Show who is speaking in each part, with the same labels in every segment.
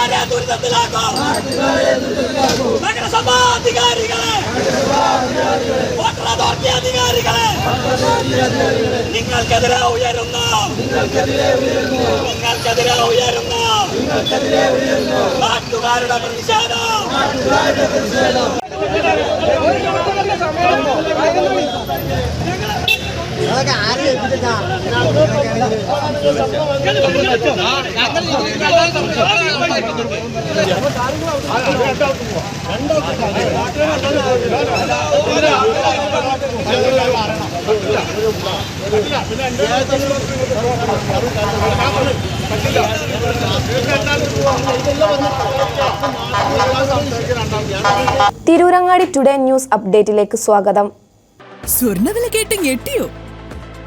Speaker 1: നാട്ടുകാരെ ദുരിതത്തിലാക്കും? നഗരസഭാ അധികാരികളെ അധികാരികളെ നിങ്ങൾക്കെതിരെ ഉയരുന്ന നിങ്ങൾക്കെതിരെ ഉയരുന്ന നാട്ടുകാരുടെ പ്രതിഷേധം.
Speaker 2: അതൊക്കെ ആരും ഏൽപ്പിച്ചിട്ടാ?
Speaker 3: തിരൂരങ്ങാടി ടുഡേ ന്യൂസ് അപ്ഡേറ്റിലേക്ക് സ്വാഗതം.
Speaker 4: സ്വർണവില കേട്ട് ഞെട്ടിയോ?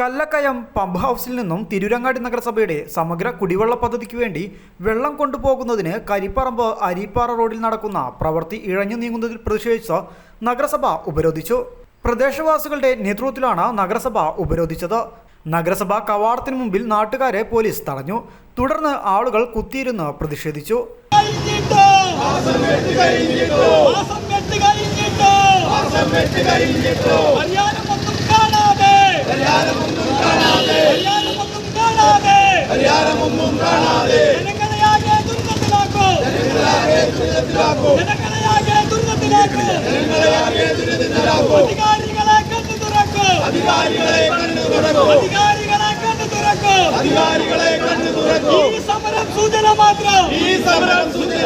Speaker 5: കല്ലക്കയം പമ്പ് ഹൗസിൽ നിന്നും തിരൂരങ്ങാടി നഗരസഭയുടെ സമഗ്ര കുടിവെള്ള പദ്ധതിക്ക് വേണ്ടി വെള്ളം കൊണ്ടുപോകുന്നതിന് കരിപ്പറമ്പ് അരിപ്പാറ റോഡിൽ നടക്കുന്ന പ്രവൃത്തി ഇഴഞ്ഞു നീങ്ങുന്നതിൽ പ്രതിഷേധിച്ച് നഗരസഭ ഉപരോധിച്ചു. പ്രദേശവാസികളുടെ നേതൃത്വത്തിലാണ് നഗരസഭ ഉപരോധിച്ചത്. നഗരസഭ കവാടത്തിന് മുമ്പിൽ നാട്ടുകാരെ പോലീസ് തടഞ്ഞു. തുടർന്ന് ആളുകൾ കുത്തിയിരുന്ന് പ്രതിഷേധിച്ചു.
Speaker 1: അധികാരികളെ കണ്ണു തുറക്കൂ ഈ സമരം സൂചന മാത്രം ഈ സമരം സൂചന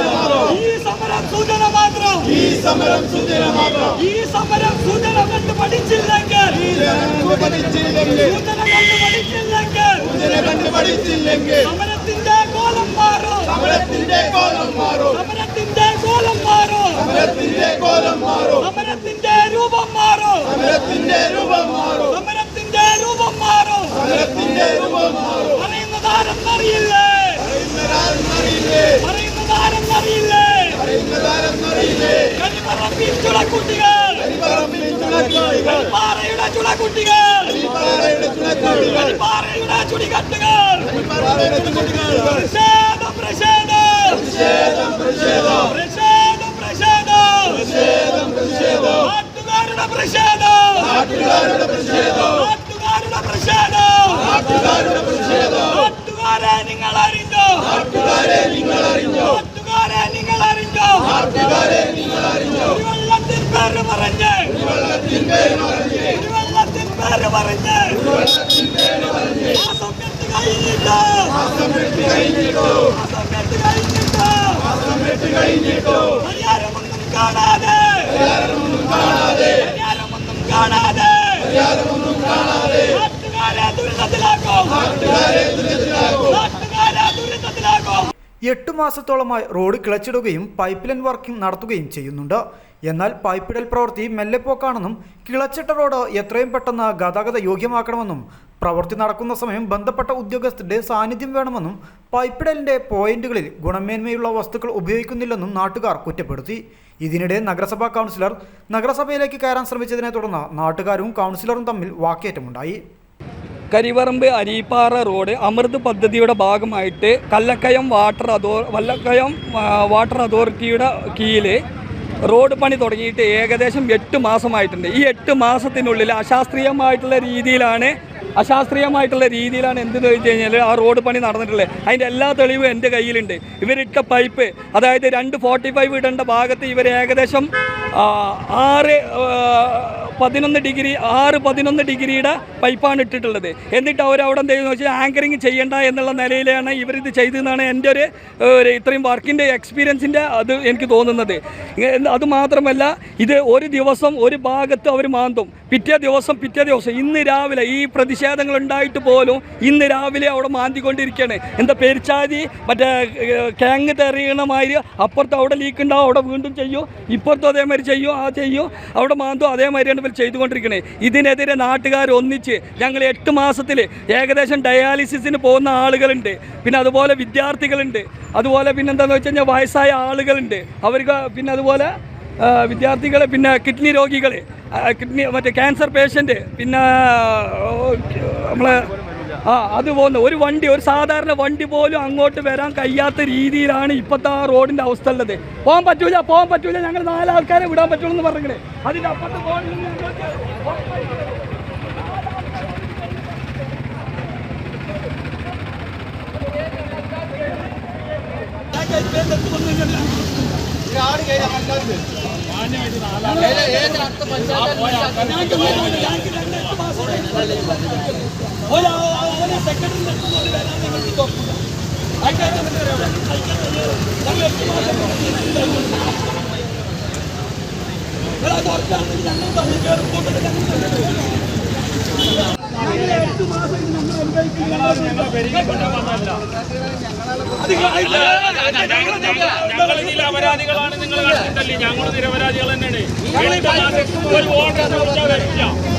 Speaker 1: ഈ സമരം സൂചന മാത്രം. ഈ സമരം സൂചന മാത്രം. ഈ സമരം പഠിച്ചില്ലെങ്കിൽ സൂചന കണ്ടു പഠിച്ചില്ലെങ്കിൽ സൂചന കണ്ടു പഠിച്ചില്ലെങ്കിൽ സമരത്തിന്റെ കോലം മാറും. സമരത്തിന്റെ കോലം മാറും. സമരത്തിന്റെ കോലം മാറും. സമരത്തിന്റെ കോലം മാറും. സമരത്തിന്റെ രൂപം മാറും. സമരത്തിന്റെ രൂപം മാറും. സമരത്തിന്റെ രൂപം മാറും. സമരത്തിന്റെ രൂപം മാറും. കരിപ്പറമ്പിൽ ചുളക്കുട്ടികൾ കരിപ്പറമ്പിൽ ചുളക്കുട്ടികൾ പാറയുടെ ചുളക്കുട്ടികൾ പാറയുടെ ചുടികട്ടുകൾ പ്രതിഷേധം പ്രതിഷേധം. പ്രതിഷേധം പ്രതിഷേധം. പ്രതിഷേധം നാട്ടുകാരുടെ പ്രതിഷേധം. നാട്ടുകാരുടെ പ്രതിഷേധം. നാട്ടുകാരുടെ പ്രതിഷേധം. നാട്ടുകാരുടെ പ്രതിഷേധം. നാട്ടുകാരെ നിങ്ങൾ അറിഞ്ഞോ നാട്ടുകാരെ നിങ്ങൾ അറിഞ്ഞോ നാട്ടുകാരെ നിങ്ങൾ അറിഞ്ഞോ നാട്ടുകാരെ നിങ്ങൾ അറിഞ്ഞോ വെള്ളത്തിൻ പേര് പറഞ്ഞ് വെള്ളത്തിൻ പേര് പറഞ്ഞ് മാസം എട്ട് കഴിഞ്ഞിട്ടോ മാസം എട്ട് കഴിഞ്ഞിട്ടോ മാസം എട്ട് കഴിഞ്ഞിട്ടോ മാസം എട്ട് കഴിഞ്ഞിട്ടോ പരിഹാരമൊന്നും കാണാതെ പരിഹാരമൊന്നും കാണാതെ പരിഹാരമൊന്നും കാണാതെ പരിഹാരമൊന്നും കാണാതെ നാട്ടുകാരെ ദുരിതത്തിലാക്കും നാട്ടുകാരെ ദുരിതത്തിലാക്കും
Speaker 5: എട്ട് മാസത്തോളമായി റോഡ് കിളച്ചിടുകയും പൈപ്പ് ലൈൻ വർക്കിംഗ് നടത്തുകയും ചെയ്യുന്നുണ്ട്. എന്നാൽ പൈപ്പിടൽ പ്രവൃത്തി മെല്ലെപ്പോക്കാണെന്നും കിളച്ചിട്ട റോഡ് എത്രയും പെട്ടെന്ന് ഗതാഗത യോഗ്യമാക്കണമെന്നും പ്രവൃത്തി നടക്കുന്ന സമയം ബന്ധപ്പെട്ട ഉദ്യോഗസ്ഥരുടെ സാന്നിധ്യം വേണമെന്നും പൈപ്പിടലിന്റെ പോയിന്റുകളിൽ ഗുണമേന്മയുള്ള വസ്തുക്കൾ ഉപയോഗിക്കുന്നില്ലെന്നും നാട്ടുകാർ കുറ്റപ്പെടുത്തി. ഇതിനിടെ നഗരസഭാ കൗൺസിലർ നഗരസഭയിലേക്ക് കയറാൻ ശ്രമിച്ചതിനെ തുടർന്ന് നാട്ടുകാരും കൗൺസിലറും തമ്മിൽ വാക്കേറ്റമുണ്ടായി.
Speaker 6: കരിവറമ്പ് അരീപ്പാറ റോഡ് അമൃത് പദ്ധതിയുടെ ഭാഗമായിട്ട് കല്ലക്കയം വാട്ടർ അതോ വല്ലക്കയം വാട്ടർ അതോറിറ്റിയുടെ കീഴിൽ റോഡ് പണി തുടങ്ങിയിട്ട് ഏകദേശം എട്ട് മാസമായിട്ടുണ്ട്. ഈ എട്ട് മാസത്തിനുള്ളിൽ അശാസ്ത്രീയമായിട്ടുള്ള രീതിയിലാണ് അശാസ്ത്രീയമായിട്ടുള്ള രീതിയിലാണ് എന്തെന്ന് വെച്ച് കഴിഞ്ഞാൽ ആ റോഡ് പണി നടന്നിട്ടുള്ളത്. അതിന്റെ എല്ലാ തെളിവും എന്റെ കയ്യിലുണ്ട്. ഇവരിട്ട പൈപ്പ് അതായത് രണ്ട് ഫോർട്ടി ഫൈവ് ഇടേണ്ട ഭാഗത്ത് ഇവർ ഏകദേശം ആറ്
Speaker 1: പതിനൊന്ന് ഡിഗ്രി ആറ് പതിനൊന്ന് ഡിഗ്രിയുടെ പൈപ്പാണ് ഇട്ടിട്ടുള്ളത്. എന്നിട്ട് അവർ അവിടെ എന്ത് ചെയ്യുന്നു വെച്ചാൽ ആങ്കറിങ് ചെയ്യേണ്ട എന്നുള്ള നിലയിലാണ് ഇവരിത് ചെയ്തതെന്നാണ് എന്റെ ഒരു ഇത്രയും വർക്കിന്റെ എക്സ്പീരിയൻസിന്റെ അത് എനിക്ക് തോന്നുന്നത്. അത് മാത്രമല്ല ഇത് ഒരു ദിവസം ഒരു ഭാഗത്ത് അവർ മാന്തും. പിറ്റേ ദിവസം പിറ്റേ ദിവസം ഇന്ന് രാവിലെ ഈ പ്രതിഷേധങ്ങൾ ഉണ്ടായിട്ട് പോലും ഇന്ന് രാവിലെ അവിടെ മാന്തിക്കൊണ്ടിരിക്കുകയാണ് എന്താ പെരിച്ചാതി മറ്റേ കിഴങ്ങ് തെറിയണ മാതിരി അപ്പുറത്ത് അവിടെ ലീക്ക് ഉണ്ടാവും അവിടെ വീണ്ടും ചെയ്യും ഇപ്പുറത്തും അതേമാതിരി ചെയ്യും ആ ചെയ്യും അവിടെ മാന്തും അതേമാതിരിയാണ് ഇവർ ചെയ്തുകൊണ്ടിരിക്കുന്നത് ഇതിനെതിരെ നാട്ടുകാർ ഒന്നിച്ച് ഞങ്ങൾ എട്ട് മാസത്തിൽ ഏകദേശം ഡയാലിസിസിന് പോകുന്ന ആളുകളുണ്ട്. പിന്നെ അതുപോലെ വിദ്യാർത്ഥികളുണ്ട്. അതുപോലെ പിന്നെ എന്താണെന്ന് വെച്ച് കഴിഞ്ഞാൽ വയസ്സായ ആളുകളുണ്ട്. അവർക്ക് പിന്നെ അതുപോലെ വിദ്യാർത്ഥികൾ പിന്നെ കിഡ്നി രോഗികൾ കിഡ്നി മറ്റേ ക്യാൻസർ പേഷ്യന്റ് പിന്നെ നമ്മളെ ആ അത് പോകുന്ന ഒരു വണ്ടി ഒരു സാധാരണ വണ്ടി പോലും അങ്ങോട്ട് വരാൻ കഴിയാത്ത രീതിയിലാണ് ഇപ്പോഴത്തെ ആ റോഡിന്റെ അവസ്ഥ ഉള്ളത്. പോകാൻ പറ്റൂല പോകാൻ പറ്റൂല. ഞങ്ങൾ നാലാൾക്കാരെ വിടാൻ പറ്റുള്ളൂ എന്ന് പറഞ്ഞേ അതിന്റെ അപ്പുറത്ത് പോകണമെങ്കിൽ ഞങ്ങൾക്ക് ഒരു ഒരു സെക്രട്ടറിന്റെ അടുത്ത് പോലും വരാൻ ഞങ്ങൾക്ക് തോന്നില്ല
Speaker 2: ഞങ്ങൾ നിരപരാധികളാണ് നിങ്ങൾ കണ്ടിട്ടല്ലേ ഞങ്ങൾ നിരപരാധികൾ തന്നെയാണ് എട്ട് മാസം ഒരു ചോദിച്ചാൽ വരില്ല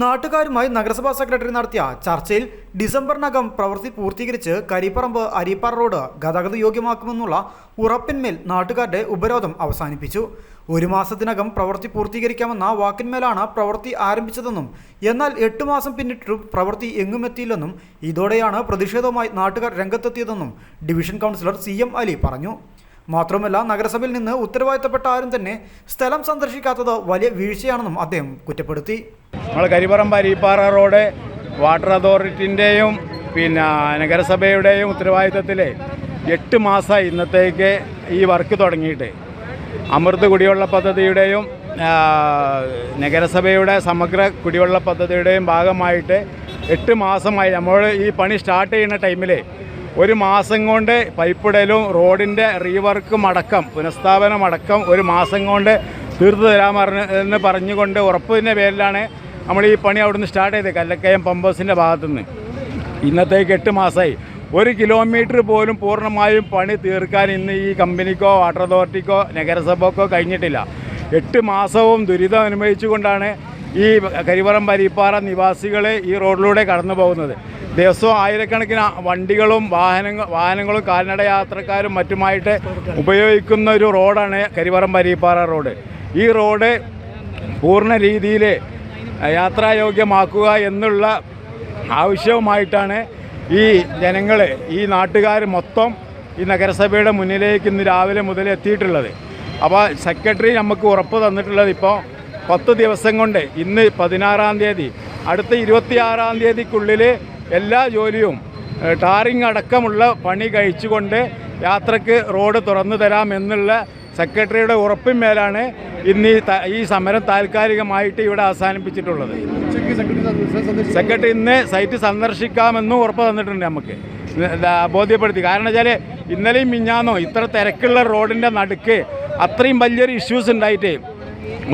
Speaker 5: നാട്ടുകാരുമായി നഗരസഭാ സെക്രട്ടറി നടത്തിയ ചർച്ചയിൽ ഡിസംബറിനകം പ്രവൃത്തി പൂർത്തീകരിച്ച് കരിപ്പറമ്പ് അരിപ്പാറ റോഡ് ഗതാഗത യോഗ്യമാക്കുമെന്നുള്ള ഉറപ്പിന്മേൽ നാട്ടുകാരുടെ ഉപരോധം അവസാനിപ്പിച്ചു. ഒരു മാസത്തിനകം പ്രവൃത്തി പൂർത്തീകരിക്കാമെന്ന വാക്കിന്മേലാണ് പ്രവൃത്തി ആരംഭിച്ചതെന്നും എന്നാൽ എട്ട് മാസം പിന്നിട്ടും പ്രവൃത്തി എങ്ങും എത്തിയില്ലെന്നും ഇതോടെയാണ് പ്രതിഷേധവുമായി നാട്ടുകാർ രംഗത്തെത്തിയതെന്നും division councillor C M Ali പറഞ്ഞു. മാത്രമല്ല നഗരസഭയിൽ നിന്ന് ഉത്തരവാദിത്തപ്പെട്ട ആരും തന്നെ സ്ഥലം സന്ദർശിക്കാത്തത് വലിയ വീഴ്ചയാണെന്നും അദ്ദേഹം കുറ്റപ്പെടുത്തി.
Speaker 7: നമ്മൾ കരിപ്പറമ്പ് അരീപ്പാറ റോഡ് വാട്ടർ അതോറിറ്റിന്റെയും പിന്നെ നഗരസഭയുടെയും ഉത്തരവാദിത്തത്തിൽ എട്ട് മാസമായി ഇന്നത്തേക്ക് ഈ വർക്ക് തുടങ്ങിയിട്ട്. അമൃത് കുടിവെള്ള പദ്ധതിയുടെയും നഗരസഭയുടെ സമഗ്ര കുടിവെള്ള പദ്ധതിയുടെയും ഭാഗമായിട്ട് എട്ട് മാസമായി നമ്മൾ ഈ പണി സ്റ്റാർട്ട് ചെയ്യുന്ന ടൈമിൽ ഒരു മാസം കൊണ്ട് പൈപ്പിടലും റോഡിന്റെ റീവർക്കും അടക്കം പുനഃസ്ഥാപനം അടക്കം ഒരു മാസം കൊണ്ട് തീർത്തു തരാൻ എന്ന് പറഞ്ഞുകൊണ്ട് ഉറപ്പിന്റെ പേരിലാണ് നമ്മൾ ഈ പണി അവിടുന്ന് സ്റ്റാർട്ട് ചെയ്തത് കല്ലക്കയം പമ്പേഴ്സിന്റെ ഭാഗത്തുനിന്ന്. ഇന്നത്തേക്ക് എട്ട് മാസമായി. ഒരു കിലോമീറ്റർ പോലും പൂർണമായും പണി തീർക്കാൻ ഇന്ന് ഈ കമ്പനിക്കോ വാട്ടർ അതോറിറ്റിക്കോ നഗരസഭക്കോ കഴിഞ്ഞിട്ടില്ല. എട്ട് മാസവും ദുരിതം അനുഭവിച്ചുകൊണ്ടാണ് ഈ കരിവറം പരിപ്പാറ നിവാസികൾ ഈ റോഡിലൂടെ കടന്നു പോകുന്നത് ദിവസവും ആയിരക്കണക്കിന് വണ്ടികളും വാഹനങ്ങൾ വാഹനങ്ങളും കാൽനട യാത്രക്കാരും മറ്റുമായിട്ട് ഉപയോഗിക്കുന്ന ഒരു റോഡാണ് കരിവറം പരിപ്പാറ റോഡ്. ഈ റോഡ് പൂർണ രീതിയിൽ യാത്രായോഗ്യമാക്കുക എന്നുള്ള ആവശ്യവുമായിട്ടാണ് ഈ ജനങ്ങൾ ഈ നാട്ടുകാർ മൊത്തം ഈ നഗരസഭയുടെ മുന്നിലേക്ക് ഇന്ന് രാവിലെ മുതൽ എത്തിയിട്ടുള്ളത്. അപ്പോൾ സെക്രട്ടറി നമുക്ക് ഉറപ്പ് തന്നിട്ടുള്ളത് ഇപ്പോൾ പത്ത് ദിവസം കൊണ്ട് ഇന്ന് പതിനാറാം തീയതി അടുത്ത ഇരുപത്തിയാറാം തീയതിക്കുള്ളിൽ എല്ലാ ജോലിയും ടാറിംഗ് ടാറിങ് അടക്കമുള്ള പണി കഴിച്ചുകൊണ്ട് യാത്രയ്ക്ക് റോഡ് തുറന്നു തരാമെന്നുള്ള സെക്രട്ടറിയുടെ ഉറപ്പിന്മേലാണ് ഇന്ന് ഈ ഈ സമരം താൽക്കാലികമായിട്ട് ഇവിടെ അവസാനിപ്പിച്ചിട്ടുള്ളത്. സെക്രട്ടറി ഇന്ന് സൈറ്റ് സന്ദർശിക്കാമെന്നും ഉറപ്പ് തന്നിട്ടുണ്ട് നമുക്ക്. ബോധ്യപ്പെടുത്തി. കാരണം വെച്ചാൽ ഇന്നലെയും മിഞ്ഞാന്നോ ഇത്ര തിരക്കുള്ള റോഡിന്റെ നടുക്ക് അത്രയും വലിയൊരു ഇഷ്യൂസ് ഉണ്ടായിട്ട്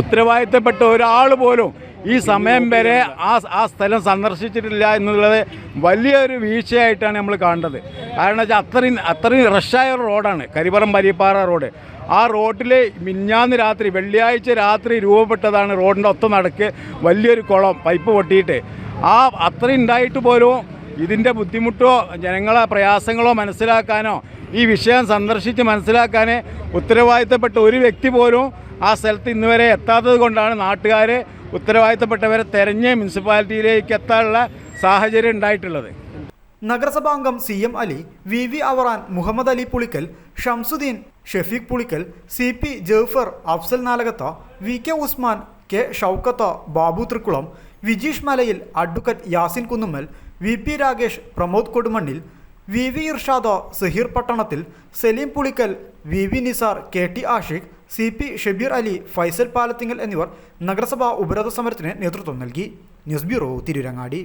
Speaker 7: ഉത്തരവാദിത്തപ്പെട്ട ഒരാൾ പോലും ഈ സമയം വരെ ആ ആ സ്ഥലം സന്ദർശിച്ചിട്ടില്ല എന്നുള്ളത് വലിയൊരു വീഴ്ചയായിട്ടാണ് നമ്മൾ കാണേണ്ടത് കാരണം വെച്ചാൽ അത്രയും അത്രയും റഷായ ഒരു റോഡാണ് കരിപ്പുറം പരിപ്പാറ റോഡ് ആ റോഡിൽ മിഞ്ഞാന്ന് രാത്രി വെള്ളിയാഴ്ച രാത്രി രൂപപ്പെട്ടതാണ് റോഡിന്റെ ഒത്ത നടക്ക് വലിയൊരു കുളം പൈപ്പ് പൊട്ടിയിട്ട്. ആ അത്രയും ഉണ്ടായിട്ട് പോലും ഇതിന്റെ ബുദ്ധിമുട്ടോ ജനങ്ങളെ പ്രയാസങ്ങളോ മനസ്സിലാക്കാനോ ഈ വിഷയം സന്ദർശിച്ച് മനസ്സിലാക്കാൻ ഉത്തരവാദിത്തപ്പെട്ട ഒരു വ്യക്തി പോലും ആ സ്ഥലത്ത് ഇന്നുവരെ എത്താത്തത് കൊണ്ടാണ് നാട്ടുകാർ ഉത്തരവാദിത്തപ്പെട്ടവരെ തെരഞ്ഞ് മുനിസിപ്പാലിറ്റിയിലേക്ക് എത്താനുള്ള സാഹചര്യം ഉണ്ടായിട്ടുള്ളത്.
Speaker 5: നഗരസഭാംഗം C M Ali V V Avaran Muhammad Ali Pulikkal Shamsudheen Shefeeq Pulikkal C P Jaufar Afsal Nalakath V K Usman K Shoukath Babu Thrikkulam Vijeesh Malayil advocate Yasin Kunnummal V P Ragesh Pramod Kodumannil V V ഇർഷാദോ Saheer Pattanathil Salim Pulikkal V V Nisar K T Ashiq C P Shabeer Ali Faisal Palathingal എന്നിവർ നഗരസഭാ ഉപരോധ സമരത്തിന് നേതൃത്വം നൽകി. News bureau Tirurangadi.